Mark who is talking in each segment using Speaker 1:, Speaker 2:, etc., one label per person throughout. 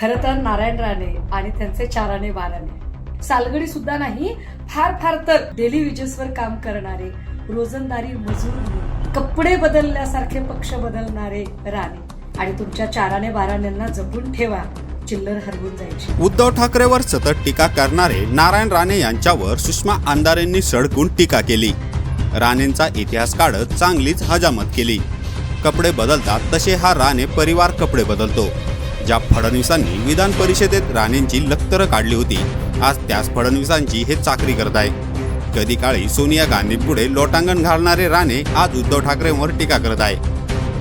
Speaker 1: खरं तर नारायण राणे आणि त्यांचे चाराने बाराने. सालगडी सुद्धा नाही फार फार तर डेली विजेसवर काम करणारे रोजंदारी मजूर कपडे बदलल्यासारखे पक्ष बदलणारे राणे. आणि तुमच्या चाराने बाराण्यांना जपून ठेवा चिल्लर हरवून जायची.
Speaker 2: उद्धव ठाकरेवर सतत टीका करणारे नारायण राणे यांच्यावर सुषमा आमदारांनी सडकून टीका केली. राणेंचा इतिहास काढत चांगलीच हजामत केली. कपडे बदलतात तसे हा राणे परिवार कपडे बदलतो. ज्या फडणवीसांनी विधान परिषदेत राणेंची लक्तर काढली होती आज त्याच फडणवीसांची हे चाकरी करत आहे कधी काळी सोनिया गांधी पुढे लोटांगण घालणारे राणे आज उद्धव ठाकरेंवर टीका करत आहे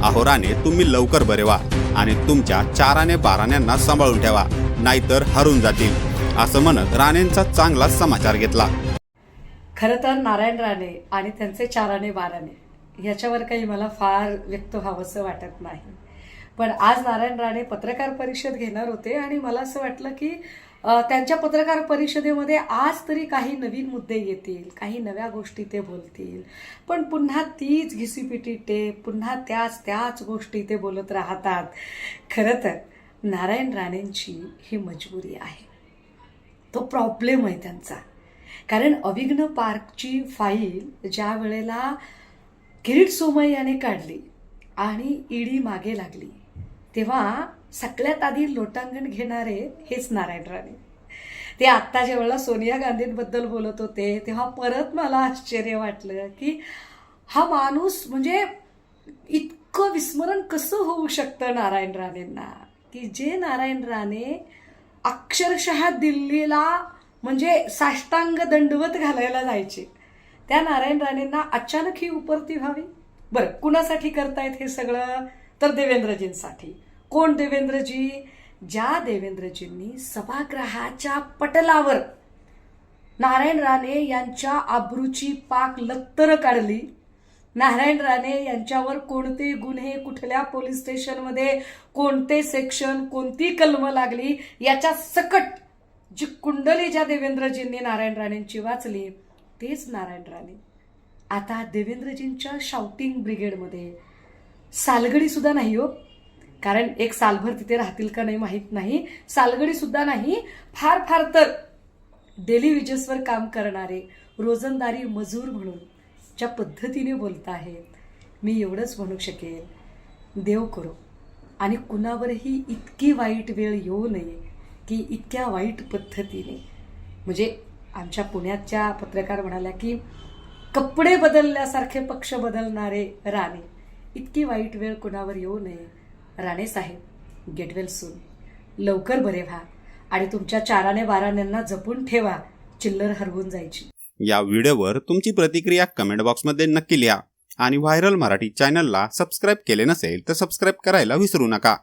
Speaker 2: अहो राणे तुम्ही लवकर बरे व्हा आणि तुमच्या चाराने बाराण्यांना सांभाळून ठेवा नाहीतर हरून जातील असं म्हणत राणेंचा चांगला समाचार घेतला.
Speaker 1: खरं तर नारायण राणे आणि त्यांचे चाराने बाराने याच्यावर काही मला फार व्यक्त व्हावंसं वाटत नाही. पण आज नारायण राणे पत्रकार परिषद घेणार होते आणि मला असं वाटलं की त्यांच्या पत्रकार परिषदेमध्ये आज तरी काही नवीन मुद्दे येतील काही नव्या गोष्टी ते बोलतील. पण पुन्हा तीच घिसीपिटी टेप पुन्हा त्याच त्याच गोष्टी ते बोलत राहतात. खरं तर नारायण राणेंची ही मजबुरी आहे. तो प्रॉब्लेम आहे त्यांचा. कारण अविघ्न पार्कची फाईल ज्या वेळेला किरीट सोमय्याने काढली आणि ईडी मागे लागली तेव्हा सगळ्यात आधी लोटांगण घेणारे हेच नारायण राणे. ते आत्ता जेव्हा सोनिया गांधींबद्दल बोलत होते तेव्हा परत मला आश्चर्य वाटलं की हा माणूस म्हणजे इतकं विस्मरण कसं होऊ शकतं नारायण राणेंना? की जे नारायण राणे अक्षरशः दिल्लीला म्हणजे साष्टांग दंडवत घालायला जायचे त्या नारायण राणेंना अचानक ही उपरती व्हावी? बरं कुणासाठी करतायत हे सगळं? तर देवेंद्रजींसाठी. कोण देवेंद्रजी? ज्या देवेंद्रजींनी सभागृहाच्या पटलावर नारायण राणे यांच्या आबरूची पाक लत्तर काढली नारायण राणे यांच्यावर कोणते गुन्हे कुठल्या पोलीस स्टेशनमध्ये कोणते सेक्शन कोणती कलम लागली याच्या सकट जी कुंडली ज्या देवेंद्रजींनी नारायण राणेंची वाचली तेच नारायण राणे. आता देवेंद्रजींच्या शाउटिंग ब्रिगेडमध्ये सालगडीसुद्धा नाही हो. कारण एक सालभर तिथे राहतील का नाही माहीत नाही. सालगडीसुद्धा नाही. फार फार तर डेली विजेसवर काम करणारे रोजंदारी मजूर म्हणून ज्या पद्धतीने बोलत आहेत मी एवढंच म्हणू शकेल देव करो. आणि कुणावरही इतकी वाईट वेळ येऊ नये की इतक्या वाईट पद्धतीने. म्हणजे आमच्या पुण्याच्या पत्रकार म्हणाल्या की कपडे बदलल्यासारखे पक्ष बदलणारे राणे. इतकी वाईट वेळ कुणावर येऊ नये. राणे साहेब गेट वेल सून लवकर बरे व्हा आणि तुमच्या चाराने बाराण्यांना जपून ठेवा. चिल्लर हरवून जायची.
Speaker 2: या व्हिडिओवर तुमची प्रतिक्रिया कमेंट बॉक्समध्ये नक्की लिहा. आणि व्हायरल मराठी चॅनलला सबस्क्राईब केले नसेल तर सबस्क्राईब करायला विसरू नका.